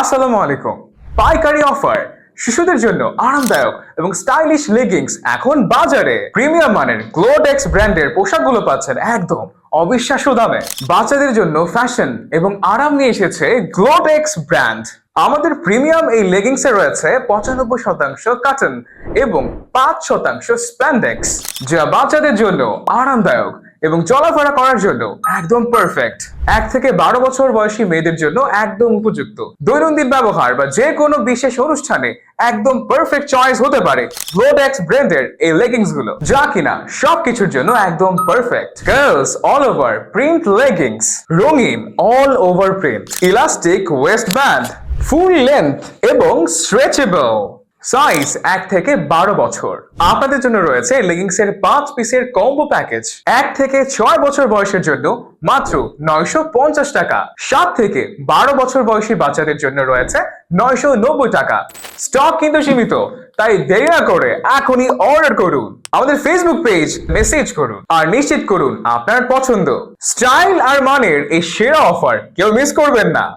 আসসালামু আলাইকুম। পাইকারি অফার, শিশুদের জন্য আরামদায়ক এবং স্টাইলিশ লেগিংস এখন বাজারে। প্রিমিয়াম মানের গ্লোটেক্স ব্র্যান্ডের পোশাকগুলো পাচ্ছেন একদম অবিশ্বাস্য দামে। বাচ্চাদের জন্য ফ্যাশন এবং আরাম নিয়ে এসেছে গ্লোটেক্স ব্র্যান্ড আমাদের প্রিমিয়াম এই লেগিংসে রয়েছে পঁচানব্বই শতাংশ কাটন এবং পাঁচ শতাংশ স্প্যান্ডেক্স যা বাচ্চাদের জন্য আরামদায়ক এবং চলাফেরা করার জন্য একদম পারফেক্ট এক থেকে বারো বছর বয়সী মেয়েদের জন্য একদম উপযুক্ত। দৈনন্দিন ব্যবহার বা যে কোনো বিশেষ অনুষ্ঠানে একদম পারফেক্ট চয়েস হতে পারে গ্লোডেক্স ব্র্যান্ডের এই লেগিংসগুলো। যা কিনা সবকিছুর জন্য একদম perfect girls all over print leggings রঙিন all over print elastic waist band full length এবং স্ট্রেচেবল সাইজ এক থেকে বারো বছর। আপনাদের জন্য রয়েছে লেগিংস এর পাঁচ পিসের কম্বো প্যাকেজ এক থেকে ছয় বছর বয়সের জন্য মাত্র নয়শো পঞ্চাশ টাকা। সাত থেকে বারো বছর বয়সী বাচ্চাদের জন্য রয়েছে নয়শো নব্বই টাকা। স্টক কিন্তু সীমিত, তাই দেরি না করে এখনই অর্ডার করুন। আমাদের ফেসবুক পেজ মেসেজ করুন আর নিশ্চিত করুন আপনার পছন্দ। স্টাইল আর মানের এই সেরা অফার কেউ মিস করবেন না।